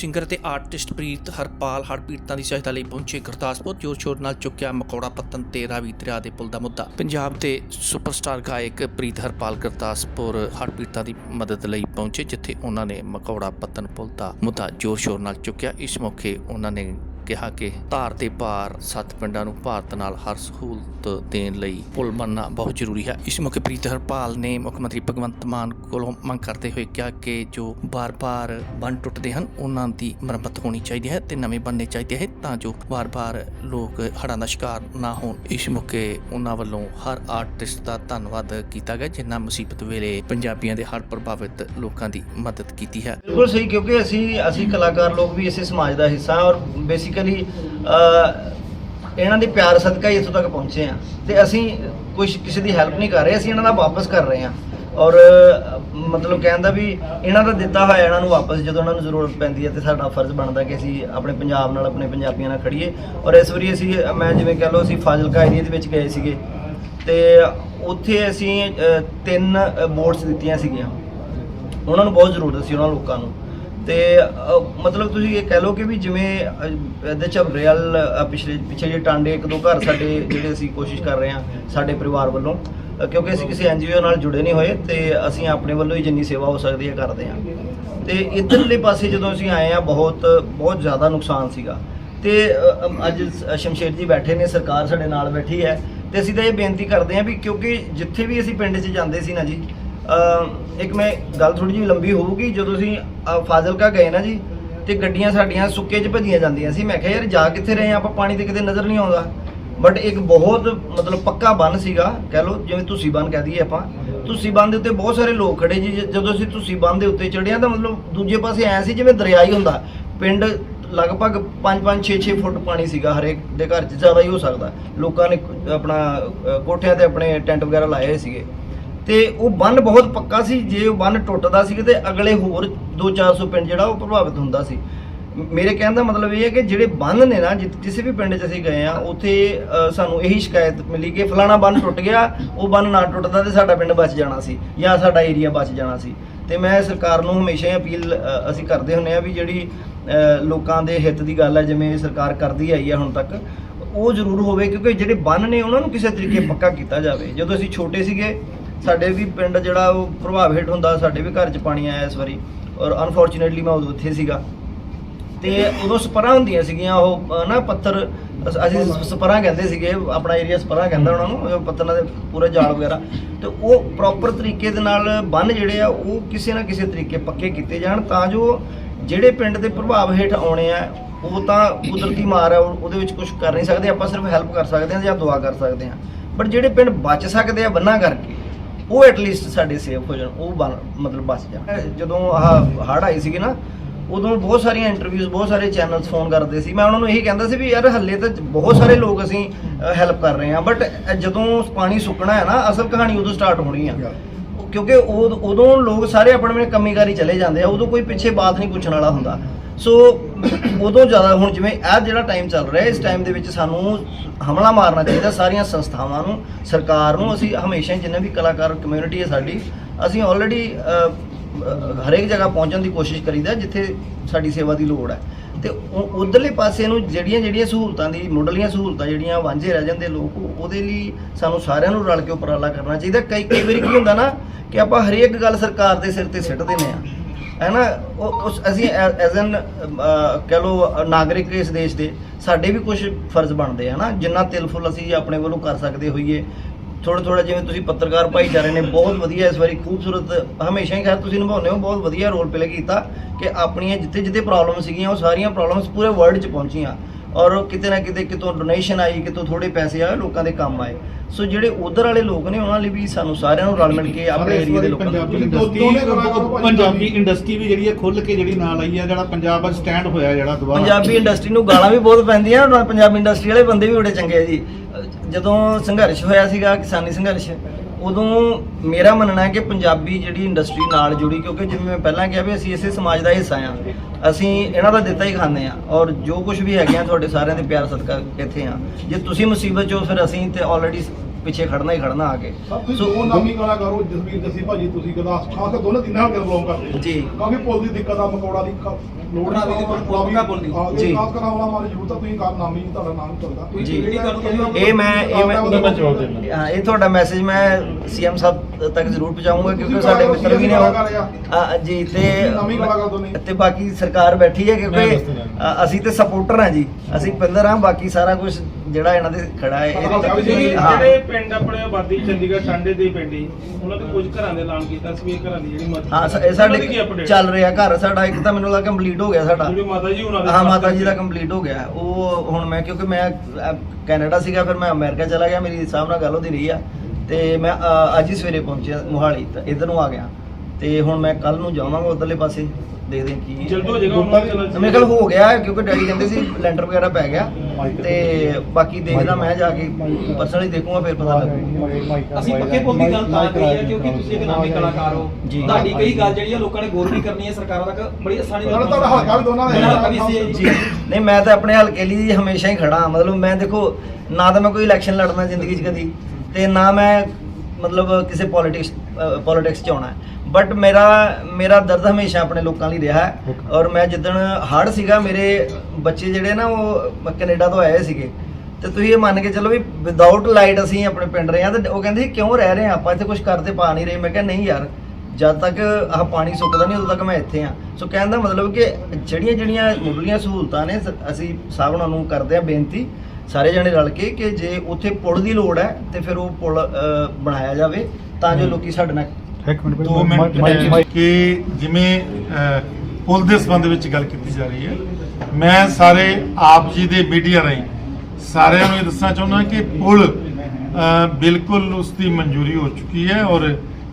Singer ਤੇ artist ਪ੍ਰੀਤ ਹਰਪਾਲ ਹੜ੍ਹ ਪੀੜਤਾਂ ਦੀ ਸਹਾਇਤਾ ਲਈ ਪਹੁੰਚੇ ਗੁਰਦਾਸਪੁਰ ਜੋਰ ਸ਼ੋਰ ਨਾਲ ਚੁੱਕਿਆ ਮਕੌੜਾ ਪੱਤਨ ਤੇ ਰਾਵੀ ਦਰਿਆ ਦੇ ਪੁਲ ਦਾ ਮੁੱਦਾ। ਪੰਜਾਬ ਦੇ ਸੁਪਰਸਟਾਰ ਗਾਇਕ ਪ੍ਰੀਤ ਹਰਪਾਲ ਗੁਰਦਾਸਪੁਰ ਹੜ੍ਹ ਪੀੜਤਾਂ ਦੀ ਮਦਦ ਲਈ ਪਹੁੰਚੇ, ਜਿੱਥੇ ਉਹਨਾਂ ਨੇ ਮਕੌੜਾ ਪੱਤਨ ਪੁਲ ਦਾ ਮੁੱਦਾ ਜੋਰ ਸ਼ੋਰ ਨਾਲ ਚੁੱਕਿਆ। ਇਸ ਮੌਕੇ ਉਹਨਾਂ ਨੇ ਕਿਹਾ ਕਿ ਧਾਰ ਦੇ ਪਾਰ ਸੱਤ ਪਿੰਡਾਂ ਨੂੰ ਭਾਰਤ ਨਾਲ ਹਰ ਸਹੂਲਤ ਦੇਣ ਲਈ ਪੁਲ ਬਣਨਾ ਬਹੁਤ ਜ਼ਰੂਰੀ ਹੈ। ਇਸ ਮੌਕੇ ਪ੍ਰੀਤ ਹਰਪਾਲ ਨੇ ਮੁੱਖ ਮੰਤਰੀ ਭਗਵੰਤ ਮਾਨ ਕੋਲੋਂ ਮੰਗ ਕਰਦੇ ਹੋਏ ਕਿਹਾ ਕਿ ਜੋ ਬਾਰ-ਬਾਰ ਬੰਨ ਟੁੱਟਦੇ ਹਨ, ਉਹਨਾਂ ਦੀ ਮੁਰੰਮਤ ਹੋਣੀ ਚਾਹੀਦੀ ਹੈ ਤੇ ਨਵੇਂ ਬਣਨੇ ਚਾਹੀਦੇ ਹੈ ਤਾਂ ਜੋ ਬਾਰ-ਬਾਰ ਲੋਕ ਹੜ੍ਹਾਂ ਦਾ ਸ਼ਿਕਾਰ ਨਾ ਹੋਣ। ਇਸ ਮੌਕੇ ਉਹਨਾਂ ਵੱਲੋਂ ਹਰ ਆਰਟਿਸਟ ਦਾ ਧੰਨਵਾਦ ਕੀਤਾ ਗਿਆ, ਜਿਨ੍ਹਾਂ ਮੁਸੀਬਤ ਵੇਲੇ ਪੰਜਾਬੀਆਂ ਦੇ ਹੜ ਪ੍ਰਭਾਵਿਤ ਲੋਕਾਂ ਦੀ ਮਦਦ ਕੀਤੀ ਹੈ। ਬਿਲਕੁਲ ਸਹੀ, ਕਿਉਂਕਿ ਅਸੀਂ ਅਸੀਂ ਕਲਾਕਾਰ ਲੋਕ ਵੀ ਇਸੇ ਸਮਾਜ ਦਾ ਹਿੱਸਾ ਹਾਂ ਔਰ ਬੇਸਿਕਲੀ ਇਹਨਾਂ ਦੇ ਪਿਆਰ ਸਦਕਾ ਹੀ ਇੱਥੋਂ ਤੱਕ ਪਹੁੰਚੇ ਆ ਤੇ ਅਸੀਂ ਕੁਝ ਕਿਸੇ ਦੀ ਹੈਲਪ ਨਹੀਂ ਕਰ ਰਹੇ, ਅਸੀਂ ਇਹਨਾਂ ਦਾ ਵਾਪਸ ਕਰ ਰਹੇ ਹਾਂ। ਔਰ, ਮਤਲਬ ਕਹਿੰਦਾ ਵੀ ਇਹਨਾਂ ਦਾ ਦਿੱਤਾ ਹੋਇਆ ਇਹਨਾਂ ਨੂੰ ਵਾਪਸ ਜਦੋਂ ਇਹਨਾਂ ਨੂੰ ਜ਼ਰੂਰਤ ਪੈਂਦੀ ਹੈ ਤੇ ਸਾਡਾ ਫਰਜ਼ ਬਣਦਾ ਕਿ ਅਸੀਂ ਆਪਣੇ ਪੰਜਾਬ ਨਾਲ ਆਪਣੇ ਪੰਜਾਬੀਆਂ ਨਾਲ ਖੜੀਏ ਔਰ ਇਸ ਵਾਰੀ ਅਸੀਂ, ਮੈਂ ਜਿਵੇਂ ਕਹ ਲਓ, ਅਸੀਂ ਫਾਜ਼ਿਲਕਾ ਏਰੀਆ ਦੇ ਵਿੱਚ ਗਏ ਸੀਗੇ। ਤੇ ਉੱਥੇ ਅਸੀਂ ਤਿੰਨ ਬੋਟਸ ਦਿੱਤੀਆਂ ਸੀਗੀਆਂ। ਉਹਨਾਂ ਨੂੰ ਬਹੁਤ ਜ਼ਰੂਰਤ ਸੀ, ਉਹਨਾਂ ਲੋਕਾਂ ਨੂੰ। ਤੇ ਮਤਲਬ ਤੁਸੀਂ ਇਹ ਕਹਿ ਲਓ ਕਿ ਵੀ ਜਿਵੇਂ ਇਹਦੇ ਚ ਰੇਲ ਪਿਛਲੇ ਪਿਛਲੇ ਜਿਹੇ ਟਾਂਡੇ ਇੱਕ ਦੋ ਘਰ ਸਾਡੇ ਜਿਹੜੇ ਅਸੀਂ ਕੋਸ਼ਿਸ਼ ਕਰ ਰਹੇ ਹਾਂ ਸਾਡੇ ਪਰਿਵਾਰ ਵੱਲੋਂ ਕਿਉਂਕਿ ਅਸੀਂ ਕਿਸੇ ਐਨਜੀਓ ਨਾਲ ਜੁੜੇ ਨਹੀਂ ਹੋਏ ਤੇ ਅਸੀਂ ਆਪਣੇ ਵੱਲੋਂ ਹੀ ਜਿੰਨੀ ਸੇਵਾ ਹੋ ਸਕਦੀ ਹੈ ਕਰਦੇ ਹਾਂ। ਤੇ ਇੱਧਰਲੇ ਪਾਸੇ ਜਦੋਂ ਅਸੀਂ ਆਏ ਆ ਬਹੁਤ ਬਹੁਤ ਜ਼ਿਆਦਾ ਨੁਕਸਾਨ ਸੀਗਾ। ਤੇ ਅੱਜ ਸ਼ਮਸ਼ੇਰ ਜੀ ਬੈਠੇ ਨੇ, ਸਰਕਾਰ ਸਾਡੇ ਨਾਲ ਬੈਠੀ ਹੈ। ਤੇ ਅਸੀਂ ਤਾਂ ਇਹ ਬੇਨਤੀ ਕਰਦੇ ਹਾਂ ਵੀ ਕਿਉਂਕਿ ਜਿੱਥੇ ਵੀ ਅਸੀਂ ਪਿੰਡ 'ਚ ਜਾਂਦੇ ਸੀ ਨਾ ਜੀ ਇੱਕ ਮੈਂ ਗੱਲ ਥੋੜੀ ਜਿਹੀ ਲੰਬੀ ਹੋਊਗੀ ਜਦੋਂ ਅਸੀਂ ਅ, ਫਾਜ਼ਿਲਕਾ ਗਏ ਨਾ ਜੀ ਤੇ ਗੱਡੀਆਂ ਸਾਡੀਆਂ ਸੁੱਕੇ 'ਚ ਭੱਜੀਆਂ ਜਾਂਦੀਆਂ ਸੀ। ਮੈਂ ਕਿਹਾ ਯਾਰ ਜਾ ਕਿੱਥੇ ਰਹੇ ਹਾਂ ਆਪਾਂ ਪਾਣੀ ਤੇ ਕਿਤੇ ਨਜ਼ਰ ਨਹੀਂ ਆਉਂਦਾ। ਬਟ ਇੱਕ ਬਹੁਤ ਮਤਲਬ ਪੱਕਾ ਬੰਨ ਸੀਗਾ ਕਹਿ ਲਓ ਜਿਵੇਂ ਤੁਸੀਂ ਬੰਨ ਕਹਿ ਦਈਏ ਆਪਾਂ। ਤੁਸੀਂ ਬੰਨ ਦੇ ਉੱਤੇ ਬਹੁਤ ਸਾਰੇ ਲੋਕ ਖੜੇ ਜੀ ਜ- ਜਦੋਂ ਅਸੀਂ ਤੁਸੀਂ ਬੰਨ ਦੇ ਉੱਤੇ ਚੜਿਆ ਤਾਂ ਮਤਲਬ ਦੂਜੇ ਪਾਸੇ ਐ ਸੀ ਜਿਵੇਂ ਦਰਿਆ ਹੀ ਹੁੰਦਾ। ਪਿੰਡ ਲਗਭਗ 5-5 6-6 ਫੁੱਟ ਪਾਣੀ ਸੀਗਾ ਹਰੇਕ ਦੇ ਘਰ 'ਚ ਜ਼ਿਆਦਾ ਹੀ ਹੋ ਸਕਦਾ। ਲੋਕਾਂ ਨੇ ਆਪਣਾ ਅ, ਕੋਠਿਆਂ ਤੇ ਆਪਣੇ ਟੈਂਟ ਵਗੈਰਾ ਲਾਏ ਹੋਏ ਸੀਗੇ। ਤੇ ਉਹ ਬੰਨ ਬਹੁਤ ਪੱਕਾ ਸੀ, ਜੇ ਉਹ ਬੰਨ ਟੁੱਟਦਾ ਸੀ ਤੇ ਅਗਲੇ ਹੋਰ 2-400 ਪਿੰਡ ਜਿਹੜਾ ਉਹ ਪ੍ਰਭਾਵਿਤ ਹੁੰਦਾ ਸੀ। ਮੇਰੇ ਕਹਿਣ ਦਾ ਮਤਲਬ ਇਹ ਹੈ ਕਿ ਜਿਹੜੇ ਬੰਨ ਨੇ ਨਾ ਜਿ- ਕਿਸੇ ਵੀ ਪਿੰਡ 'ਚ ਅਸੀਂ ਗਏ ਆ ਉੱਥੇ ਸਾਨੂੰ ਇਹੀ ਸ਼ਿਕਾਇਤ ਮਿਲੀ ਕਿ ਫਲਾਣਾ ਬੰਨ ਟੁੱਟ ਗਿਆ, ਉਹ ਬੰਨ ਨਾ ਟੁੱਟਦਾ ਤੇ ਸਾਡਾ ਪਿੰਡ ਬਚ ਜਾਣਾ ਸੀ, ਜਾਂ ਸਾਡਾ ਏਰੀਆ ਬਚ ਜਾਣਾ ਸੀ। ਤੇ ਮੈਂ ਸਰਕਾਰ ਨੂੰ ਹਮੇਸ਼ਾ ਹੀ ਅਪੀਲ ਅਸੀਂ ਕਰਦੇ ਹੁੰਨੇ ਆ ਵੀ ਜਿਹੜੀ ਲੋਕਾਂ ਦੇ ਹਿੱਤ ਦੀ ਗੱਲ ਹੈ, ਜਿਵੇਂ ਸਰਕਾਰ ਕਰਦੀ ਆਈ ਹੈ ਹੁਣ ਤੱਕ, ਉਹ ਜ਼ਰੂਰ ਹੋਵੇ, ਕਿਉਂਕਿ ਜਿਹੜੇ ਬੰਨ ਨੇ ਉਹਨਾਂ ਨੂੰ ਕਿਸੇ ਤਰੀਕੇ ਪੱਕਾ ਕੀਤਾ ਜਾਵੇ। ਜਦੋਂ ਅਸੀਂ ਛੋਟੇ ਸੀਗੇ ਸਾਡੇ ਵੀ ਪਿੰਡ ਜਿਹੜਾ ਉਹ ਪ੍ਰਭਾਵ ਹੇਠ ਹੁੰਦਾ ਸਾਡੇ ਵੀ ਘਰ 'ਚ ਪਾਣੀ ਆਇਆ ਇਸ ਵਾਰੀ। ਔਰ ਅਨਫੋਰਚੂਨੇਟਲੀ ਮੈਂ ਉਦੋਂ ਉੱਥੇ ਸੀਗਾ। ਤੇ ਉਦੋਂ ਸਪਰਾਂ ਹੁੰਦੀਆਂ ਸੀਗੀਆਂ ਉਹ ਨਾ ਪੱਥਰ ਅਸ- ਸਪਰਾਂ ਕਹਿੰਦੇ ਸੀਗੇ ਆਪਣਾ ਏਰੀਆ ਸਪਰਾਂ ਕਹਿੰਦਾ ਉਹਨਾਂ ਨੂੰ ਉਹ ਪੱਥਰਾਂ ਦੇ ਪੂਰੇ ਜਾਲ ਵਗੈਰਾ। ਤੇ ਉਹ ਪ੍ਰੋਪਰ ਤਰੀਕੇ ਦੇ ਨਾਲ ਬੰਨ ਜਿਹੜੇ ਆ ਉਹ ਕਿਸੇ ਨਾ ਕਿਸੇ ਤਰੀਕੇ ਪੱਕੇ ਕੀਤੇ ਜਾਣ ਤਾਂ ਜੋ ਜਿਹੜੇ ਪਿੰਡ ਦੇ ਪ੍ਰਭਾਵ ਹੇਠ ਆਉਣੇ ਆ ਉਹ ਤਾਂ ਕੁਦਰਤੀ ਮਾਰ ਆ ਉਹ- ਉਹਦੇ ਵਿੱਚ ਕੁਝ ਕਰ ਨਹੀਂ ਸਕਦੇ ਆਪਾਂ ਸਿਰਫ ਹੈਲਪ ਕਰ ਸਕਦੇ ਹਾਂ ਜਾਂ ਦੁਆ ਕਰ ਸਕਦੇ ਹਾਂ। ਬਟ ਜਿਹੜੇ ਪਿੰਡ ਬਚ ਸਕਦੇ ਆ ਬੰਨਾਂ ਕਰਕੇ ਉਹ ਐਟਲੀਸਟ ਸਾਡੇ ਸੇਫ ਹੋ ਜਾਣ ਉਹ ਬਣ- ਮਤਲਬ ਬਚ ਜਾਣ। ਜਦੋਂ ਆਹ ਹੜ੍ਹ ਆਈ ਸੀਗੀ ਨਾ ਉਦੋਂ ਬਹੁਤ ਸਾਰੀਆਂ ਇੰਟਰਵਿਊਜ਼ ਬਹੁਤ ਸਾਰੇ ਚੈਨਲਸ ਫੋਨ ਕਰਦੇ ਸੀ। ਮੈਂ ਉਹਨਾਂ ਨੂੰ ਇਹੀ ਕਹਿੰਦਾ ਸੀ ਵੀ ਯਾਰ ਹੱਲੇ ਤਾਂ ਬਹੁਤ ਸਾਰੇ ਲੋਕ ਅਸੀਂ ਹੈਲਪ ਕਰ ਰਹੇ ਹਾਂ। ਬਟ ਜਦੋਂ ਪਾਣੀ ਸੁੱਕਣਾ ਹੈ ਨਾ ਅਸਲ ਕਹਾਣੀ ਉਦੋਂ ਸਟਾਰਟ ਹੋਣੀ ਆ। ਕਿਉਂਕਿ ਉਦ- ਉਦੋਂ ਲੋਕ ਸਾਰੇ ਆਪਣੇ ਆਪਣੇ ਕੰਮੀਕਾਰੀ ਚਲੇ ਜਾਂਦੇ ਆ ਉਦੋਂ ਕੋਈ ਪਿੱਛੇ ਬਾਤ ਨਹੀਂ ਪੁੱਛਣ ਵਾਲਾ ਹੁੰਦਾ। ਸੋ ਉਦੋਂ ਜ਼ਿਆਦਾ ਹੁਣ ਜਿਵੇਂ ਇਹ ਜਿਹੜਾ ਟਾਈਮ ਚੱਲ ਰਿਹਾ, ਇਸ ਟਾਈਮ ਦੇ ਵਿੱਚ ਸਾਨੂੰ ਹਮਲਾ ਮਾਰਨਾ ਚਾਹੀਦਾ ਸਾਰੀਆਂ ਸੰਸਥਾਵਾਂ ਨੂੰ, ਸਰਕਾਰ ਨੂੰ। ਅਸੀਂ ਹਮੇਸ਼ਾ ਹੀ ਜਿੰਨੇ ਵੀ ਕਲਾਕਾਰ ਕਮਿਊਨਿਟੀ ਹੈ ਸਾਡੀ, ਅਸੀਂ ਆਲਰੇਡੀ ਹਰੇਕ ਜਗ੍ਹਾ ਪਹੁੰਚਣ ਦੀ ਕੋਸ਼ਿਸ਼ ਕਰੀਦਾ, ਜਿੱਥੇ ਸਾਡੀ ਸੇਵਾ ਦੀ ਲੋੜ ਹੈ। ਤੇ ਉਹ ਉਧਰਲੇ ਪਾਸੇ ਨੂੰ ਜਿਹੜੀਆਂ ਜਿਹੜੀਆਂ ਸਹੂਲਤਾਂ ਦੀ, ਮੁੱਢਲੀਆਂ ਸਹੂਲਤਾਂ ਜਿਹੜੀਆਂ ਵਾਂਝੇ ਰਹਿ ਜਾਂਦੇ ਲੋਕ, ਉਹਦੇ ਲਈ ਸਾਨੂੰ ਸਾਰਿਆਂ ਨੂੰ ਰਲ ਕੇ ਉਪਰਾਲਾ ਕਰਨਾ ਚਾਹੀਦਾ। ਕਈ ਕਈ ਵਾਰੀ ਕੀ ਹੁੰਦਾ ਨਾ, ਕਿ ਆਪਾਂ ਹਰੇਕ ਗੱਲ ਸਰਕਾਰ ਦੇ ਸਿਰ ਤੇ ਸਿੱਟ ਦਿੰਦੇ ਆ। ਹੈ ਨਾ? ਉਹ ਉਸ ਅਸੀਂ ਐਜ਼ ਐਨ ਕਹ ਲੋ ਨਾਗਰਿਕ ਇਸ ਦੇਸ਼ ਦੇ, ਸਾਡੇ ਵੀ ਕੁਝ ਫਰਜ਼ ਬਣਦੇ ਹੈ ਨਾ? ਜਿੰਨਾ ਤਿਲ ਫੁੱਲ ਅਸੀਂ ਆਪਣੇ ਵੱਲੋਂ ਕਰ ਸਕਦੇ ਹੋਈਏ। ਥੋੜਾ ਥੋੜਾ ਜਿਵੇਂ ਤੁਸੀਂ ਪੱਤਰਕਾਰ ਭਾਈਚਾਰੇ ਨੇ ਬਹੁਤ ਵਧੀਆ ਇਸ ਵਾਰੀ ਖੂਬਸੂਰਤ, ਹਮੇਸ਼ਾ ਹੀ ਖੈਰ ਤੁਸੀਂ ਨਿਭਾਉਂਦੇ ਹੋ, ਬਹੁਤ ਵਧੀਆ ਰੋਲ ਪਲੇ ਕੀਤਾ ਕਿ ਆਪਣੀਆਂ ਜਿੱਥੇ ਜਿੱਥੇ ਪ੍ਰੋਬਲਮ ਸੀਗੀਆਂ, ਉਹ ਸਾਰੀਆਂ ਪ੍ਰੋਬਲਮਸ ਪੂਰੇ ਵਰਲਡ 'ਚ ਪਹੁੰਚੀਆਂ। ਔਰ ਕਿਤੇ ਨਾ ਕਿਤੇ ਕਿਤੋਂ ਡੋਨੇਸ਼ਨ ਆਈ ਕਿਤੋਂ ਥੋੜੇ ਪੈਸੇ ਆਏ ਲੋਕਾਂ ਦੇ ਕੰਮ ਆਏ। ਸੋ ਜਿਹੜੇ ਉਧਰ ਵਾਲੇ ਲੋਕ ਨੇ ਉਹਨਾਂ ਲਈ ਵੀ ਸਾਨੂੰ ਸਾਰਿਆਂ ਨੂੰ ਰਲ ਮਿਲ ਕੇ ਆਪਣੇ ਏਰੀਆ ਦੇ ਲੋਕਾਂ ਪੰਜਾਬੀ ਨੂੰ ਇੰਡਸਟਰੀ ਪੰਜਾਬੀ ਇੰਡਸਟਰੀ ਵੀ ਜਿਹੜੀ ਹੈ ਖੁੱਲ ਕੇ ਜਿਹੜੀ ਨਾਲ ਆਈ ਹੈ ਜਿਹੜਾ ਪੰਜਾਬ ਅੱਜ ਸਟੈਂਡ ਹੋਇਆ ਜਿਹੜਾ ਦੁਬਾਰਾ। ਪੰਜਾਬੀ ਇੰਡਸਟਰੀ ਨੂੰ ਗਾਲਾਂ ਵੀ ਬਹੁਤ ਪੈਂਦੀਆਂ ਔਰ ਪੰਜਾਬੀ ਇੰਡਸਟਰੀ ਵਾਲੇ ਬੰਦੇ ਵੀ ਬੜੇ ਚੰਗੇ ਆ ਜੀ। ਜਦੋਂ ਸੰਘਰਸ਼ ਹੋਇਆ ਸੀਗਾ ਕਿਸਾਨੀ ਸੰਘਰਸ਼ ਉਦੋਂ ਮੇਰਾ ਮੰਨਣਾ ਹੈ ਕਿ ਪੰਜਾਬੀ ਜਿਹੜੀ ਇੰਡਸਟਰੀ ਨਾਲ ਜੁੜੀ, ਕਿਉਂਕਿ ਜਿਵੇਂ ਮੈਂ ਪਹਿਲਾਂ ਕਿਹਾ ਵੀ ਅਸੀਂ ਇਸੇ ਸਮਾਜ ਦਾ ਹਿੱਸਾ ਆ ਅਸੀਂ ਇਹਨਾਂ ਦਾ ਦਿੱਤਾ ਹੀ ਖਾਂਦੇ ਆ ਔਰ ਜੋ ਕੁਝ ਵੀ ਹੈਗੇ ਆ, ਤੁਹਾਡੇ ਸਾਰਿਆਂ ਦੇ ਪਿਆਰ ਸਦਕਾ ਇੱਥੇ ਆ। ਜੇ ਤੁਸੀਂ ਮੁਸੀਬਤ 'ਚ ਹੋ, ਫਿਰ ਅਸੀਂ ਤੇ ਆਲਰੇਡੀ ਪਿੱਛੇ ਖੜਨਾ ਹੀ ਖੜਨਾ ਆ ਕੇ ਤੁਸੀਂ ਦੋ ਨਾਮੀ ਕਲਾਕਾਰ ਹੋ ਜਸਵੀਰ ਜੱਸੀ ਭਾਜੀ ਤੁਸੀਂ ਗੁਰਦਾਸ ਖਾਸ ਕਰ ਦੋਨੇ ਤਿੰਨਾਂ ਹਲਕੇ ਬਲੌਂਗ ਕਰਦੇ ਹੋ। ਜੀ। ਕਾਫੀ ਪੁੱਲ ਦੀ ਦਿੱਕਤ ਆ ਮਕੌੜਾ ਦੀ ਲੋੜ ਦਿੱਤੀ, ਪੁੱਲ- ਪੁੱਲ ਪੱਕਾ ਪੁੱਲ ਦੀ। ਜੀ। ਖਾਸ ਕਰ ਆਉਣਾ ਮਾਰੀ ਜ਼ਰੂਰਤ ਆ ਤੁਸੀਂ ਕਾਰ ਨਾਮੀ ਤੁਹਾਡਾ ਨਾਮ ਚੱਲਦਾ ਜੀ। ਜਿਹੜੀ ਗੱਲ ਤੁਸੀਂ ਇਹ ਮੈਂ ਇਹ ਮੈਂ ਉਹਦਾ ਮੈਂ ਜਵਾਬ ਦੇਣਾ। ਹਾਂ, ਇਹ ਤੁਹਾਡਾ ਮੈਸੇਜ ਮੈਂ ਸੀਐਮ ਸਾਹਿਬ ਤੱਕ ਜ਼ਰੂਰ ਪਹੁੰਚਾਉਂਗਾ ਕਿਉਂਕਿ ਸਾਡੇ ਮਿੱਤਰ ਵੀ ਨੇ ਉਹ ਆ। ਜੀ ਤੇ ਨਵੀਂ ਕਲਾਕਾਰ ਦੋਨੇ। ਤੇ ਬਾਕੀ ਸਰਕਾਰ ਬੈਠੀ ਹੈ ਕਿਉਂਕਿ ਅਸੀਂ ਤੇ ਸਪੋਰਟਰ ਹਾਂ ਜੀ ਅਸੀਂ ਪਿੰਦਰ ਹਾਂ ਬਾਕੀ ਸਾਰਾ ਕੁਝ ਜਿਹੜਾ ਇਹਨਾਂ ਦੇ ਖੜਾ ਹੈ ਇਹਦੇ ਤੁਸੀਂ ਤੱਕ ਹਾਂ। ਜਿਹੜੇ ਪਿੰਡ ਆਪਣੇ ਆਬਾਦੀ ਚੰਡੀਗੜ੍ਹ ਟਾਂਡੇ ਦੇ ਪਿੰਡ ਹੀ ਉਹਨਾਂ ਦੇ ਕੁਝ ਘਰਾਂ ਦੇ ਐਲਾਨ ਕੀਤਾ ਸੀ ਵੀ ਇਹ ਘਰਾਂ ਦੀ ਜਿਹੜੀ ਮਦਦ ਹਾਂ ਸ- ਇਹ ਉਹਨਾਂ ਦੀ ਕੀ ਸਾਡੇ update? ਚੱਲ ਰਿਹਾ ਘਰ ਸਾਡਾ ਇੱਕ ਤਾਂ ਮੈਨੂੰ ਲੱਗਦਾ ਕੰਪਲੀਟ ਹੋ ਗਿਆ ਸਾਡਾ। ਜਿਹੜੇ ਮਾਤਾ ਜੀ ਉਹਨਾਂ ਦੇ ਹਾਂ ਮਾਤਾ ਜੀ ਦਾ ਕੰਪਲੀਟ ਹੋ ਗਿਆ। ਉਹ ਹੁਣ ਮੈਂ ਕਿਉਂਕਿ ਮੈਂ ਕੈਨੇਡਾ ਸੀਗਾ ਫਿਰ ਮੈਂ ਅਮਰੀਕਾ ਚਲਾ ਗਿਆ ਮੇਰੀ ਸਾਹਿਬ ਨਾਲ ਗੱਲ ਉਹਦੀ ਰਹੀ ਆ। ਤੇ ਮੈਂ ਅੱਜ ਹੀ ਸਵੇਰੇ ਪਹੁੰਚਿਆ ਮੋਹਾਲੀ ਤਾਂ ਇੱਧਰ ਨੂੰ ਆ ਗਿਆ। ਤੇ ਹੁਣ ਮੈਂ ਕੱਲ ਨੂੰ ਜਾਵਾਂਗਾ ਉਧਰਲੇ ਪਾਸੇ ਦੇਖਦੇ ਹਾਂ ਕੀ ਜਲਦ ਹੋ ਜਾਏਗਾ ਉਹਨਾਂ ਦੀ ਮੇਰੇ ਕੋਲ ਹੋ ਗਿਆ ਹੈ, ਕਿਉਂਕਿ ਡੈਡੀ ਕਹਿੰਦੇ ਸੀ ਲੈਂਟਰ ਵਗੈਰਾ ਪੈ ਗਿਆ। ਤੇ ਬਾਕੀ ਦੇਖਦਾ ਮੈਂ ਜਾ ਕੇ ਪਰਸਨਲੀ ਦੇਖੂੰਗਾ ਫਿਰ ਪਤਾ ਲੱਗੂਗਾ ਅਸੀਂ ਪੱਕੇ ਪੁੱਲ ਦੀ ਗੱਲ ਤਾਂ ਕਰੀ ਹੈ ਕਿਉਂਕਿ ਤੁਸੀਂ ਇੱਕ ਨਾਮੀ ਕਲਾਕਾਰ ਹੋ। ਤੁਹਾਡੀ ਕਈ ਗੱਲ ਜਿਹੜੀ ਆ ਲੋਕਾਂ ਨੇ ਗੌਰ ਵੀ ਕਰਨੀ ਹੈ ਸਰਕਾਰਾਂ ਤੱਕ। ਬੜੀ ਆਸਾਨੀ ਨਾਲ ਤੁਹਾਡਾ ਹਲਕਾ ਵੀ ਦੋਨਾਂ ਦਾ ਜੀ। ਨਹੀਂ ਮੈਂ ਤਾਂ ਆਪਣੇ ਹਲਕੇ ਲਈ ਹਮੇਸ਼ਾ ਹੀ ਖੜਾ ਹਾਂ। ਮਤਲਬ ਮੈਂ ਦੇਖੋ ਨਾ ਤਾਂ ਮੈਂ ਕੋਈ ਇਲੈਕਸ਼ਨ ਲੜਨਾ ਜ਼ਿੰਦਗੀ 'ਚ ਕਦੀ ਤੇ ਨਾ ਮੈਂ ਮਤਲਬ ਕਿਸੇ ਪੋਲਿਟਿਕਸ ਪੋਲਿਟਿਕਸ 'ਚ ਆਉਣਾ ਬਟ ਮੇਰਾ ਮੇਰਾ ਦਰਦ ਹਮੇਸ਼ਾ ਆਪਣੇ ਲੋਕਾਂ ਲਈ ਰਿਹਾ ਹੈ। ਔਰ ਮੈਂ ਜਿੱਦਣ ਹੜ ਸੀਗਾ ਮੇਰੇ ਬੱਚੇ ਜਿਹੜੇ ਨਾ ਉਹ ਕੈਨੇਡਾ ਤੋਂ ਆਏ ਸੀਗੇ। ਤੇ ਤੁਸੀਂ ਇਹ ਮੰਨ ਕੇ ਚੱਲੋ ਵੀ ਵਿਦਆਊਟ ਲਾਈਟ ਅਸੀਂ ਆਪਣੇ ਪਿੰਡ ਰਹੇ ਹਾਂ ਤੇ ਉਹ ਕਹਿੰਦੇ ਕਿਉਂ ਰਹਿ ਰਹੇ ਹਾਂ ਆਪਾਂ? ਇੱਥੇ ਕੁਝ ਕਰਦੇ ਪਾ ਨਹੀਂ ਰਹੇ। ਮੈਂ ਕਿਹਾ ਨਹੀਂ ਯਾਰ ਜਦ ਤੱਕ ਆਹ ਪਾਣੀ ਸੁੱਕਦਾ ਨਹੀਂ ਉਦੋਂ ਤੱਕ ਮੈਂ ਇੱਥੇ ਆ ਸੋ ਕਹਿਣ ਦਾ ਮਤਲਬ ਕਿ ਜਿਹੜੀਆਂ ਜਿਹੜੀਆਂ ਮੁੱਢਲੀਆਂ ਸਹੂਲਤਾਂ ਨੇ ਅਸੀਂ ਸਭ ਨੂੰ ਕਰਦੇ ਆ ਬੇਨਤੀ। ਸਾਰੇ ਜਣੇ ਰਲ ਕੇ ਕਿ ਜੇ ਉੱਥੇ ਪੁਲ ਦੀ ਲੋੜ ਹੈ ਤੇ ਫਿਰ ਉਹ ਪੁਲ ਬਣਾਇਆ ਜਾਵੇ ਤਾਂ ਜੋ ਲੋਕੀ ਸਾਡੇ ਨਾਲ ਦੋ ਮਿੰਟ ਕਿ ਜਿਵੇਂ ਪੁਲ ਦੇ ਸੰਬੰਧ ਵਿੱਚ ਗੱਲ ਕੀਤੀ ਜਾ ਰਹੀ ਹੈ ਮੈਂ ਸਾਰੇ ਆਪ ਜੀ ਦੇ ਮੀਡੀਆ ਰਾਹੀਂ ਸਾਰਿਆਂ ਨੂੰ ਇਹ ਦੱਸਣਾ ਚਾਹੁੰਦਾ ਕਿ ਪੁਲ ਬਿਲਕੁਲ ਉਸ ਦੀ ਮਨਜ਼ੂਰੀ ਹੋ ਚੁੱਕੀ ਹੈ ਔਰ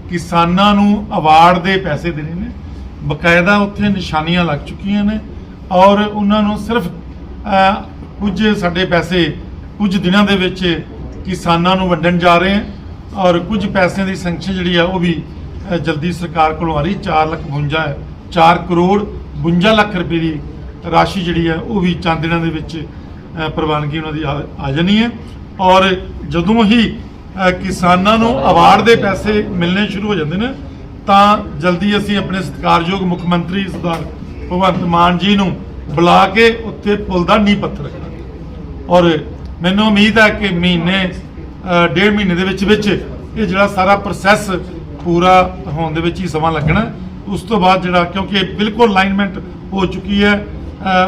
ਕਿਸਾਨਾਂ ਨੂੰ ਅਵਾਰਡ ਦੇ ਪੈਸੇ ਦੇਣੇ ਨੇ ਬਕਾਇਦਾ ਉੱਥੇ ਨਿਸ਼ਾਨੀਆਂ ਲੱਗ ਚੁੱਕੀਆਂ ਨੇ ਔਰ ਉਹਨਾਂ ਨੂੰ ਸਿਰਫ ਕੁਝ ਸਾਡੇ ਪੈਸੇ ਕੁਝ ਦਿਨਾਂ ਦੇ ਵਿੱਚ ਕਿਸਾਨਾਂ ਨੂੰ ਵੰਡਣ ਜਾ ਰਹੇ ਹਾਂ ਔਰ ਕੁਝ ਪੈਸਿਆਂ ਦੀ ਸੈਂਕਸ਼ਨ ਜਿਹੜੀ ਆ ਉਹ ਵੀ ਜਲਦੀ ਸਰਕਾਰ ਕੋਲੋਂ ਆ ਰਹੀ। 4 ਲੱਖ 52 ਹੈ 4 ਕਰੋੜ 52 ਲੱਖ ਰੁਪਏ ਦੀ ਰਾਸ਼ੀ ਜਿਹੜੀ ਹੈ ਉਹ ਵੀ ਚੰਦ ਦਿਨਾਂ ਦੇ ਵਿੱਚ ਪ੍ਰਵਾਨਗੀ ਉਹਨਾਂ ਦੀ ਆ ਆ ਜਾਣੀ ਹੈ। ਔਰ ਜਦੋਂ ਹੀ ਕਿਸਾਨਾਂ ਨੂੰ ਅਵਾਰਡ ਦੇ ਪੈਸੇ ਮਿਲਣੇ ਸ਼ੁਰੂ ਹੋ ਜਾਂਦੇ ਨੇ, ਤਾਂ ਜਲਦੀ ਅਸੀਂ ਆਪਣੇ ਸਤਿਕਾਰਯੋਗ ਮੁੱਖ ਮੰਤਰੀ ਸਰਦਾਰ ਭਗਵੰਤ ਮਾਨ ਜੀ ਨੂੰ ਬੁਲਾ ਕੇ ਉੱਥੇ ਪੁਲ ਦਾ ਨੀਂਹ ਪੱਥਰ ਰੱਖਾਂਗੇ ਔਰ ਮੈਨੂੰ ਉਮੀਦ ਹੈ ਕਿ ਮਹੀਨੇ ਡੇਢ ਮਹੀਨੇ ਦੇ ਵਿੱਚ ਵਿੱਚ ਇਹ ਜਿਹੜਾ ਸਾਰਾ ਪ੍ਰੋਸੈਸ ਪੂਰਾ ਹੋਣ ਦੇ ਵਿੱਚ ਹੀ ਸਮਾਂ ਲੱਗਣਾ। ਉਸ ਤੋਂ ਬਾਅਦ ਜਿਹੜਾ, ਕਿਉਂਕਿ ਇਹ ਬਿਲਕੁਲ ਅਲਾਈਨਮੈਂਟ ਹੋ ਚੁੱਕੀ ਹੈ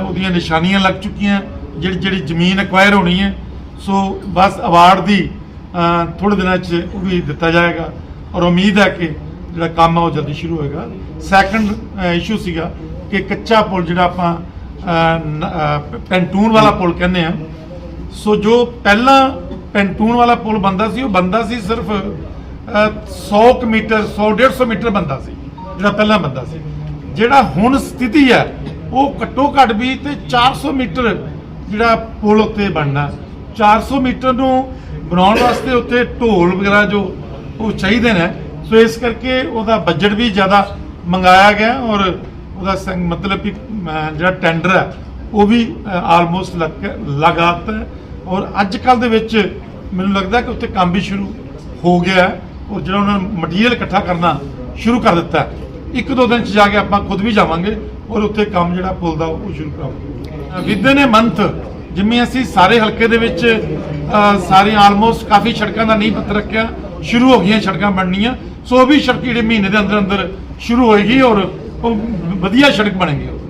ਉਹਦੀਆਂ ਨਿਸ਼ਾਨੀਆਂ ਲੱਗ ਚੁੱਕੀਆਂ, ਜਿਹੜੀ ਜਿਹੜੀ ਜ਼ਮੀਨ ਐਕਵਾਇਰ ਹੋਣੀ ਹੈ। ਸੋ ਬਸ ਅਵਾਰਡ ਦੀ ਥੋੜੇ ਦਿਨਾਂ 'ਚ ਉਹ ਵੀ ਦਿੱਤਾ ਜਾਏਗਾ। ਔਰ ਉਮੀਦ ਹੈ ਕਿ ਜਿਹੜਾ ਕੰਮ ਆ ਉਹ ਜਲਦੀ ਸ਼ੁਰੂ ਹੋਏਗਾ। ਸੈਕੰਡ ਇਸ਼ੂ ਸੀਗਾ ਕਿ ਕੱਚਾ ਪੁਲ ਜਿਹੜਾ ਆਪਾਂ ਪੈਂਟੂਨ ਵਾਲਾ ਪੁਲ ਕਹਿੰਦੇ ਆ ਸੋ ਜੋ ਪਹਿਲਾਂ ਪੈਂਟੂਨ ਵਾਲਾ ਪੁਲ ਬੰਦਾ ਸੀ ਉਹ ਬੰਦਾ ਸੀ ਸਿਰਫ ਅ, 100 ਕੁ ਮੀਟਰ 100 150 ਮੀਟਰ ਬੰਦਾ ਸੀ ਜਿਹੜਾ ਪਹਿਲਾਂ ਬੰਦਾ ਸੀ। ਜਿਹੜਾ ਹੁਣ ਸਥਿਤੀ ਹੈ ਉਹ ਘੱਟੋ ਘੱਟ ਵੀ ਤੇ 400 ਮੀਟਰ ਜਿਹੜਾ ਪੁਲ ਉੱਤੇ ਬਣਨਾ। 400 ਮੀਟਰ ਨੂੰ ਬਣਾਉਣ ਵਾਸਤੇ ਉੱਤੇ ਢੋਲ ਵਗੈਰਾ ਜੋ ਉਹ ਚਾਹੀਦੇ ਨੇ। ਸੋ ਇਸ ਕਰਕੇ ਉਹਦਾ ਬਜਟ ਵੀ ਜ਼ਿਆਦਾ ਮੰਗਾਇਆ ਗਿਆ ਔਰ ਉਹਦਾ ਮਤਲਬ ਕਿ ਜਿਹੜਾ ਟੈਂਡਰ ਹੈ ਉਹ ਵੀ ਆਲਮੋਸਟ ਲਗਾਤ ਹੈ ਔਰ ਅੱਜ ਕੱਲ ਦੇ ਵਿੱਚ ਮੈਨੂੰ ਲੱਗਦਾ ਕਿ ਉੱਥੇ ਕੰਮ ਵੀ ਸ਼ੁਰੂ ਹੋ ਗਿਆ ਔਰ ਜਿਹੜਾ ਉਹਨਾਂ ਨੇ ਮਟੀਰੀਅਲ ਇਕੱਠਾ ਕਰਨਾ ਸ਼ੁਰੂ ਕਰ ਦਿੱਤਾ ਇੱਕ ਦੋ ਦਿਨ ਚ ਜਾ ਕੇ ਆਪਾਂ ਖੁਦ ਵੀ ਜਾਵਾਂਗੇ ਔਰ ਉੱਥੇ ਕੰਮ ਜਿਹੜਾ ਪੁੱਲ ਦਾ ਉਹ ਸ਼ੁਰੂ ਕਰਾਂਗੇ ਵਿਦਨ ਏ ਮੰਥ ਜਿਵੇਂ ਅਸੀਂ ਸਾਰੇ ਹਲਕੇ ਦੇ ਵਿੱਚ ਸਾਰੇ ਆਲਮੋਸਟ ਕਾਫੀ ਸੜਕਾਂ ਦਾ ਨਹੀਂ ਪੱਥਰ ਰੱਖਿਆ, ਸ਼ੁਰੂ ਹੋ ਗਈਆਂ ਸੜਕਾਂ ਬਣਨੀਆਂ। ਸੋ ਉਹ ਵੀ ਸੜਕ ਜਿਹੜੇ ਮਹੀਨੇ ਦੇ ਅੰਦਰ ਅੰਦਰ ਸ਼ੁਰੂ ਹੋਏਗੀ ਔਰ ਉਹ ਵਧੀਆ ਸੜਕ ਬਣੇਗੀ।